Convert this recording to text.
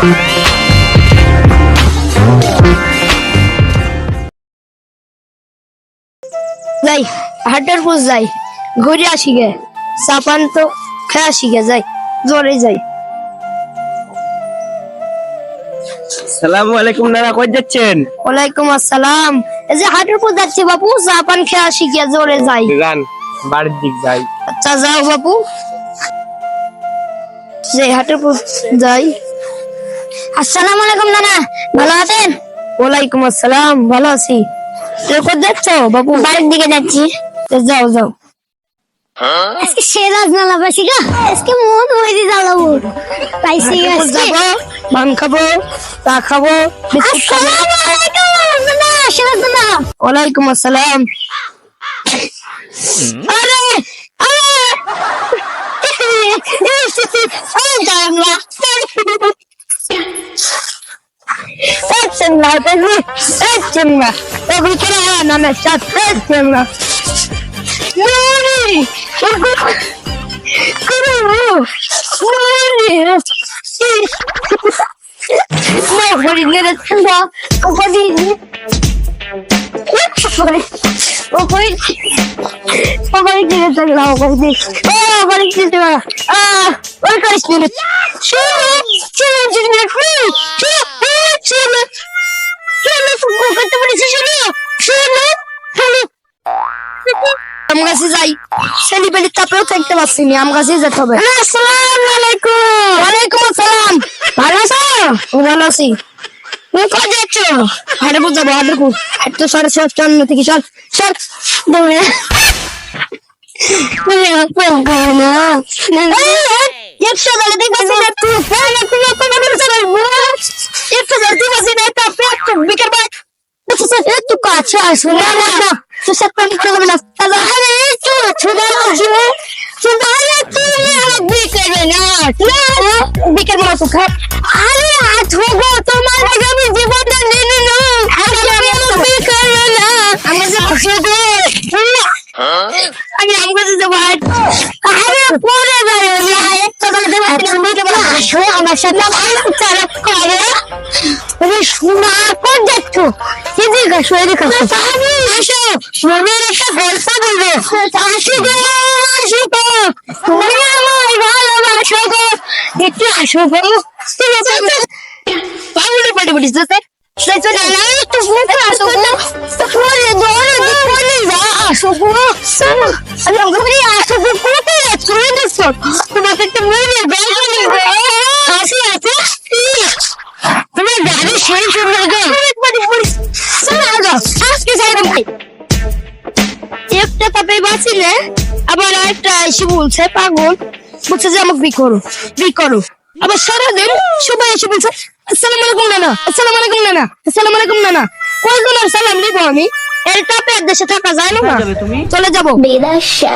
যাই হাটের পুজ যাই ঘুরে আসি গে। চাপান তো খেয়ে আসি গে যাই জোরে যাই। সালামু আলাইকুম নানা কই যাচ্ছেন? ওয়ালাইকুম আসসালাম। এই যে হাটের পুজ যাচ্ছি বাপু চাপান খেয়ে আসি গে জোরে যাই। গান বাড়ির দিক যাই। আচ্ছা যাও বাপু। যে হাটের পুজ যাই। আসসালামু আলাইকুম নানা। ভালো আছেন? ওয়ালাইকুম আসসালাম ভালো আছি। কোথায় যাচ্ছ বাপু বাড়ির দিকে যাচ্ছি। যাও যাও। আজকে সেরা জ্বালাবাসি গা। আজকে মন হয়ে জ্বালাবো। পাইছি আজকে। যাব খাব চা খাব আসসালামু আলাইকুম ওয়ালাইকুম আসসালাম আরে আরে জানলা Etsin la. O bir kere ayağına çat, etsin la. Nuri! Kuru! Nuri! Ne hori neresin da? O hori... O hori... O hori neresin la o hori? O hori neresin la? Aa! O karıştırdı. Şunu! Şunu! Şunu! Şunu! আম গাছে যাই। ছেলি তাপেও থাকতে পারছি না আম গাছে যেতে হবে। আসসালামু আলাইকুম। ওয়ালাইকুম আসসালাম। ভালো আছো? ভালো আছি। তুমি কোথায় যাচ্ছ? হাটে বুঝ হাটে কু হাট তো সাড়ে সাত চান্ন থেকে সর সর দৌড়ে। একশো দলে দেখতেছি না তুই তুমি কোনো একটু না। তা পেট বিকেল বাদ একটু কাছে আসো। না না। তো সব পানি করে না। তাহলে আরে ছোড়া আসো ছোড়া আরে তুমি আমার বিকেল না না বিকেল না তো খাপ আরে আঠো গো তোমার আগে আমি জীবনটা নেনে না আরে আমি বিকেল না। আমি যে গো আমি আমাকে যে। ভাই আরে পরে না। একটা দেব আসো আমার সাথে ভালো চালা করে। আরে শোনা কোন যাচ্ছ এদিকে আসো এদিকে আসো। আসো মনের একটা গল্প বলব আসো গো গো, তুমি আমার ভালোবাসো গো। একটু আসো গো। পাটি পাটি তোমাকে একটা মেয়ে তোমার গাড়ি সেই সুন্দর আবার এসে বলছে পাগল। বলছে যে আমাকে বিয়ে করো বিয়ে করো। আবার সারাদিন সবাই এসে বলছে আসসালামু আলাইকুম নানা। আসসালামু আলাইকুম নানা। আসসালামু আলাইকুম নানা। কয়জন আর সালাম দিব আমি? এর তাপে দেশে থাকা যায় না চলে যাব বেদাশা